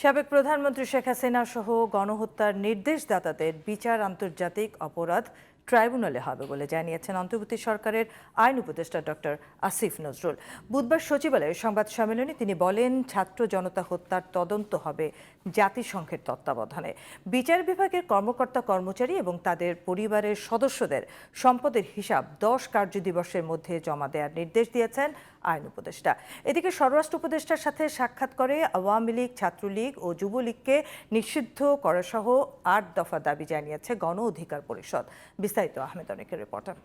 সাবেক প্রধানমন্ত্রী শেখ হাসিনা সহ গণহত্যার নির্দেশদাতাদের বিচার আন্তর্জাতিক অপরাধ ট্রাইব্যুনালে হবে বলে জানিয়েছেন অন্তর্বর্তী সরকারের আইন উপদেষ্টা ডক্টর আসিফ নজরুল। বুধবার সচিবালয়ে সংবাদ সম্মেলনে তিনি বলেন, ছাত্র জনতা হত্যার তদন্ত হবে জাতিসংঘের তত্ত্বাবধানে। বিচার বিভাগের কর্মকর্তা কর্মচারী এবং তাদের পরিবারের সদস্যদের সম্পদের হিসাব দশ কার্যদিবসের মধ্যে জমা দেওয়ার নির্দেশ দিয়েছেন আইন উপদেষ্টা। এদিকে স্বরাষ্ট্র উপদেষ্টার সাথে সাক্ষাৎ করে আওয়ামী লীগ, ছাত্রলীগ ও যুবলীগকে নিষিদ্ধ করাসহ আট দফা দাবি জানিয়েছে গণ অধিকার পরিষদ। আহমেদ অনেকের রিপোর্টার।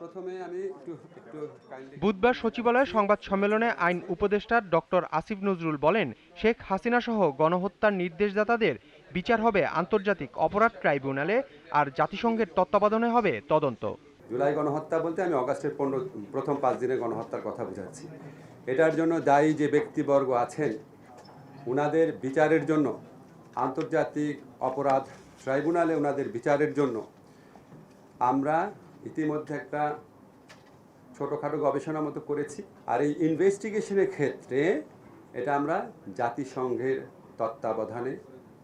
প্রথমে আমি একটু একটু কাইন্ডলি বুধবার সচিবালয়ে সংবাদ সম্মেলনে আইন উপদেষ্টা ডক্টর আসিফ নজরুল বলেন শেখ হাসিনা সহ গণহত্যার নির্দেশদাতাদের বিচার হবে আন্তর্জাতিক অপরাধ ট্রাইব্যুনালে আর জাতিসংঘের তত্ত্বাবধানে হবে তদন্ত। জুলাই গণহত্যা বলতে আমি অগাস্টের পনেরো প্রথম পাঁচ দিনের গণহত্যার কথা বোঝাচ্ছি। এটার জন্য দায়ী যে ব্যক্তিবর্গ আছেন উনাদের বিচারের জন্য আন্তর্জাতিক অপরাধ ট্রাইব্যুনালে ওনাদের বিচারের জন্য আমরা ইতিমধ্যে একটা ছোটোখাটো গবেষণা মতো করেছি। আর এই ইনভেস্টিগেশনের ক্ষেত্রে এটা আমরা জাতিসংঘের তত্ত্বাবধানে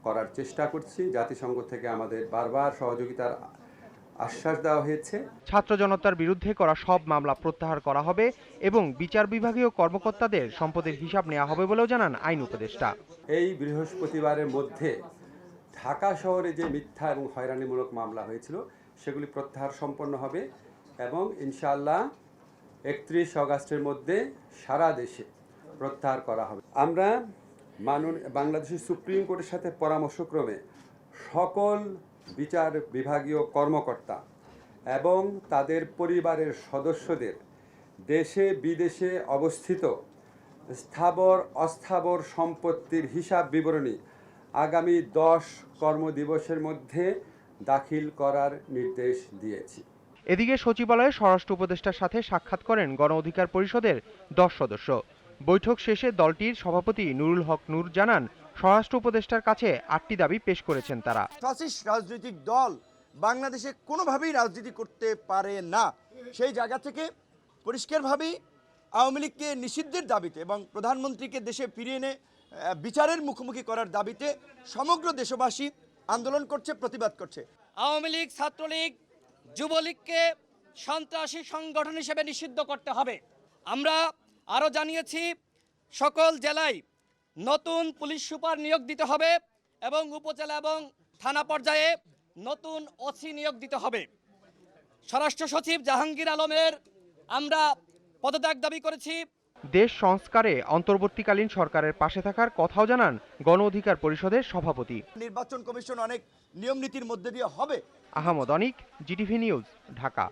করার চেষ্টা করছি। জাতিসংঘ থেকে আমাদের বারবার সহযোগিতার আশ্বাস দেওয়া হয়েছে। ছাত্র জনতার বিরুদ্ধে করা সব মামলা প্রত্যাহার করা হবে এবং বিচার বিভাগীয় কর্মকর্তাদের সম্পদের হিসাব নেওয়া হবে বলেও জানান আইন উপদেষ্টা। এই বৃহস্পতিবারের মধ্যে ঢাকা শহরে যে মিথ্যা এবং হয়রানিমূলক মামলা হয়েছিল, সেগুলি প্রত্যাহার সম্পন্ন হবে এবং ইনশাআল্লাহ একত্রিশ অগাস্টের মধ্যে সারা দেশে প্রত্যাহার করা হবে। আমরা মানন বাংলাদেশের সুপ্রিম কোর্টের সাথে পরামর্শক্রমে সকল বিচার বিভাগীয় কর্মকর্তা এবং তাদের পরিবারের সদস্যদের দেশে বিদেশে অবস্থিত স্থাবর অস্থাবর সম্পত্তির হিসাব বিবরণী আগামী দশ কর্মদিবসের মধ্যে দাখিল করার নির্দেশ দিয়েছি। এদিকে সচিবালয়ে স্বরাষ্ট্র উপদেষ্টার সাথে সাক্ষাৎ করেন গণ অধিকার পরিষদের দশ সদস্য। বৈঠক শেষে দলটির সভাপতি নুরুল হক নূর জানান স্বরাষ্ট্র উপদেষ্টার কাছে আটটি দাবি পেশ করেছেন তারা। ফ্যাসিস্ট রাজনৈতিক দল বাংলাদেশে কোনোভাবেই রাজনীতি করতে পারে না। সেই জায়গা থেকে পরিষ্কারভাবেই আওয়ামী লীগকে নিষিদ্ধের দাবিতে এবং প্রধানমন্ত্রীকে দেশে ফিরিয়ে এনে বিচারের মুখোমুখি করার দাবিতে সমগ্র দেশবাসী আন্দোলন করছে, প্রতিবাদ করছে। আওয়ামী লীগ, ছাত্রলীগ, যুবলীগকে সন্ত্রাসী সংগঠন হিসেবে নিষিদ্ধ করতে হবে। আমরা আরও জানিয়েছি, সকল জেলায় নতুন পুলিশ সুপার নিয়োগ দিতে হবে এবং উপজেলা এবং থানা পর্যায়ে নতুন ওসি নিয়োগ দিতে হবে। স্বরাষ্ট্র সচিব জাহাঙ্গীর আলমের আমরা পদত্যাগ দাবি করেছি। দেশ সংস্কারে অন্তর্বর্তীকালীন সরকারের পাশে থাকার কথাও জানান গণ অধিকার পরিষদের সভাপতি। নির্বাচন কমিশন অনেক নিয়ম নীতির মধ্যে দিয়ে হবে। Ahmed Anik GTV news Dhaka.